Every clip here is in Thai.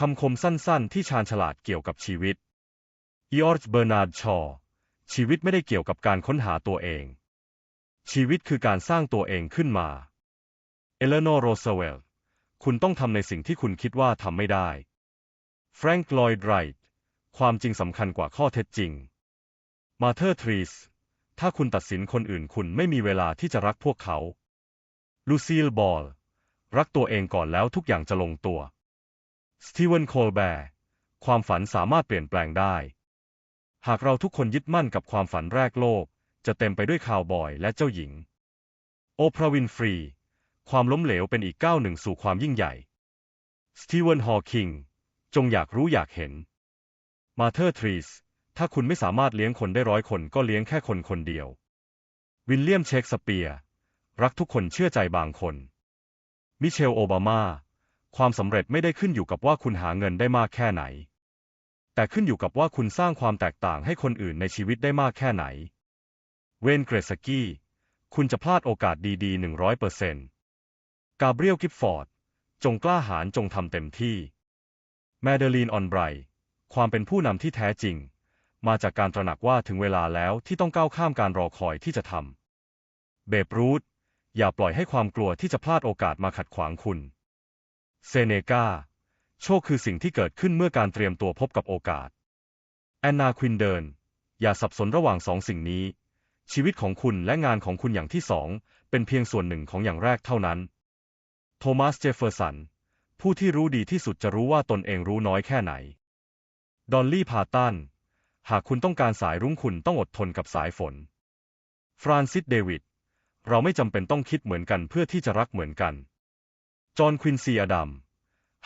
คำคมสั้นๆ ที่ชาญฉลาดเกี่ยวกับชีวิตยออร์จเบอร์นาร์ดชอชีวิตไม่ได้เกี่ยวกับการค้นหาตัวเอง ชีวิตคือการสร้างตัวเองขึ้นมา เอเลโนโรสเวลต์คุณต้องทำในสิ่งที่คุณคิดว่าทำไม่ได้ แฟรงค์ลอยด์ไรท์ความจริงสำคัญกว่าข้อเท็จจริง มาเธอร์ทรีส ถ้าคุณตัดสินคนอื่นคุณไม่มีเวลาที่จะรักพวกเขา ลูซีลบอล รักตัวเองก่อนแล้วทุกอย่างจะลงตัว สตีเวนโคลแบร์ ความฝันสามารถเปลี่ยนแปลงได้ หากเราทุกคนยึดมั่นกับความฝันแรกโลก จะเต็มไปด้วยข่าวบอยและเจ้าหญิง โอปราวินฟรี ความล้มเหลวเป็นอีกก้าวหนึ่งสู่ความยิ่งใหญ่ สตีเวนฮอว์คิง จงอยากรู้อยากเห็น มาเธอร์ทรีส ถ้าคุณไม่สามารถเลี้ยงคนได้ร้อยคนก็เลี้ยงแค่คนคนเดียว วิลเลียมเชกสเปียร์ รักทุกคนเชื่อใจบางคน มิเชลโอบามา ความสำเร็จไม่ได้ขึ้นอยู่กับว่าคุณหาเงินได้มากแค่ไหน แต่ขึ้นอยู่กับว่าคุณสร้างความแตกต่างให้คนอื่นในชีวิตได้มากแค่ไหน เวนเกรสกี้ คุณจะพลาดโอกาสดีๆหนึ่งร้อยเปอร์เซนต์กาเบรียลกิฟฟอร์ด จงกล้าหาญจงทำเต็มที่แมเดลีนออนไบรความเป็นผู้นำที่แท้จริง มาจากการตระหนักว่าถึงเวลาแล้วที่ต้องก้าวข้ามการรอคอยที่จะทำเบปรูธอย่าปล่อยให้ความกลัวที่จะพลาดโอกาสมาขัดขวางคุณ เซเนกา โชคคือสิ่งที่เกิดขึ้นเมื่อการเตรียมตัวพบกับโอกาส แอนนาควินเดิน อย่าสับสนระหว่างสองสิ่งนี้ ชีวิตของคุณและงานของคุณอย่างที่สองเป็นเพียงส่วนหนึ่งของอย่างแรกเท่านั้น โทมัส เจฟเฟอร์สัน ผู้ที่รู้ดีที่สุดจะรู้ว่าตนเองรู้น้อยแค่ไหน ดอลลี่พาตัน หากคุณต้องการสายรุ้งคุณต้องอดทนกับสายฝน ฟรานซิส เดวิด เราไม่จำเป็นต้องคิดเหมือนกันเพื่อที่จะรักเหมือนกัน จอห์นควินซีอดัม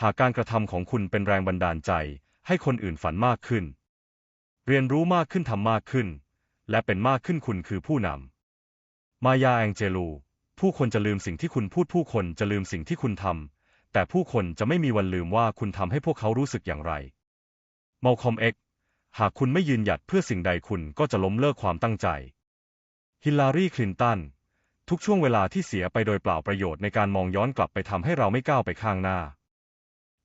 หากการกระทำของคุณเป็นแรงบันดาลใจ ให้คนอื่นฝันมากขึ้น เรียนรู้มากขึ้นทำมากขึ้น และเป็นมากขึ้นคุณคือผู้นำ มายาแองเจลู ผู้คนจะลืมสิ่งที่คุณพูดผู้คนจะลืมสิ่งที่คุณทำ แต่ผู้คนจะไม่มีวันลืมว่าคุณทำให้พวกเขารู้สึกอย่างไรมัลคอมเอ็กหากคุณไม่ยืนหยัดเพื่อสิ่งใดคุณก็จะล้มเลิกความตั้งใจ ฮิลลารี คลินตัน ทุกช่วงเวลาที่เสียไปโดยเปล่าประโยชน์ในการมองย้อนกลับไปทำให้เราไม่ก้าวไปข้างหน้า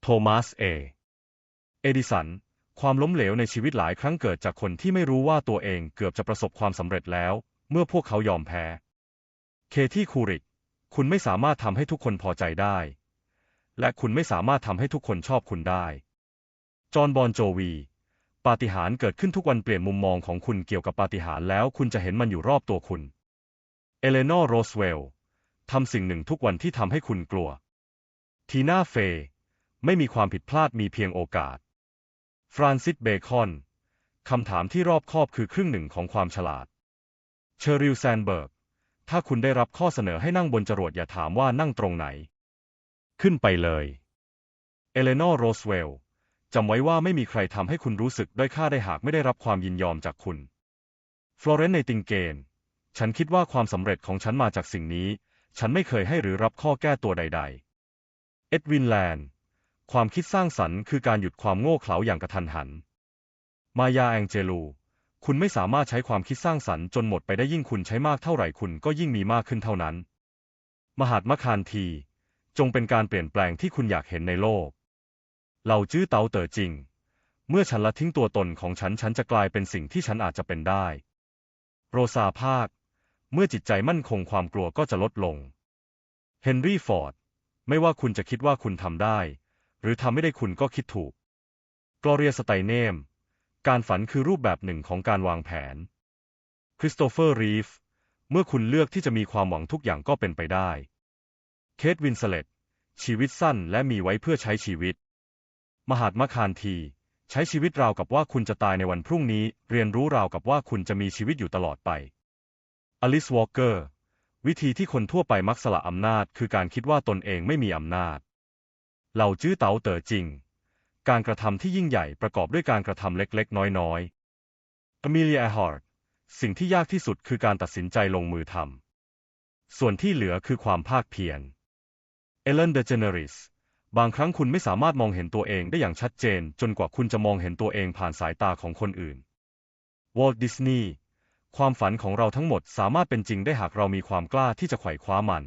โทมัส เอ เอดิสัน ความล้มเหลวในชีวิตหลายครั้งเกิดจากคนที่ไม่รู้ว่าตัวเองเกือบจะประสบความสำเร็จแล้ว เมื่อพวกเขายอมแพ้ เคที่คูริก คุณไม่สามารถทำให้ทุกคนพอใจได้ และคุณไม่สามารถทำให้ทุกคนชอบคุณได้ จอห์น บอนโจวี ปาฏิหาริย์เกิดขึ้นทุกวันเปลี่ยนมุมมองของคุณเกี่ยวกับปาฏิหาริย์แล้วคุณจะเห็นมันอยู่รอบตัวคุณ เอเลนอร์โรสเวลล์ทำสิ่งหนึ่งทุกวันที่ทำให้คุณกลัว ทีน่าเฟย์ไม่มีความผิดพลาดมีเพียงโอกาส ฟรานซิสเบคอน คำถามที่รอบคอบคือครึ่งหนึ่งของความฉลาด เชอริลแซนเบิร์ก ถ้าคุณได้รับข้อเสนอให้นั่งบนจรวดอย่าถามว่านั่งตรงไหน ขึ้นไปเลย เอเลนอร์โรสเวลล์จำไว้ว่าไม่มีใครทำให้คุณรู้สึกด้อยค่าได้หากไม่ได้รับความยินยอมจากคุณ ฟลอเรนซ์ในติงเกน ฉันคิดว่าความสำเร็จของฉันมาจากสิ่งนี้ ฉันไม่เคยให้หรือรับข้อแก้ตัวใด ๆ เอ็ดวินแลนด์ ความคิดสร้างสรรค์คือการหยุดความโง่เขลาอย่างกระทันหัน มายาแองเจลู คุณไม่สามารถใช้ความคิดสร้างสรรค์จนหมดไปได้ยิ่งคุณใช้มากเท่าไหร่คุณก็ยิ่งมีมากขึ้นเท่านั้น มหาดมะคานที จงเป็นการเปลี่ยนแปลงที่คุณอยากเห็นในโลกเหล่าจื้อเตาเต๋อจริง เมื่อฉันละทิ้งตัวตนของฉันฉันจะกลายเป็นสิ่งที่ฉันอาจจะเป็นได้ โรซาภาค เมื่อจิตใจมั่นคงความกลัวก็จะลดลง เฮนรี่ฟอร์ด ไม่ว่าคุณจะคิดว่าคุณทำได้ หรือทำไม่ได้คุณก็คิดถูก กลอเรียสไตเนม การฝันคือรูปแบบหนึ่งของการวางแผน คริสโตเฟอร์รีฟ เมื่อคุณเลือกที่จะมีความหวังทุกอย่างก็เป็นไปได้ เคทวินสเลตชีวิตสั้นและมีไว้เพื่อใช้ชีวิต มหาดมคานที ใช้ชีวิตราวกับว่าคุณจะตายในวันพรุ่งนี้ เรียนรู้ราวกับว่าคุณจะมีชีวิตอยู่ตลอดไป อลิสวอลเกอร์ วิธีที่คนทั่วไปมักสละอำนาจ คือการคิดว่าตนเองไม่มีอำนาจ เหล่าจื้อเต๋าเต๋อจริง การกระทำที่ยิ่งใหญ่ประกอบด้วยการกระทำเล็กๆ น้อยๆอมิเลียฮาร์ดสิ่งที่ยากที่สุดคือการตัดสินใจลงมือทำ ส่วนที่เหลือคือความภาคเพียร เอเลนเดเจเนริส บางครั้งคุณไม่สามารถมองเห็นตัวเองได้อย่างชัดเจน จนกว่าคุณจะมองเห็นตัวเองผ่านสายตาของคนอื่น วอลต์ดิสนีย์ ความฝันของเราทั้งหมดสามารถเป็นจริงได้หากเรามีความกล้าที่จะไขว่คว้ามัน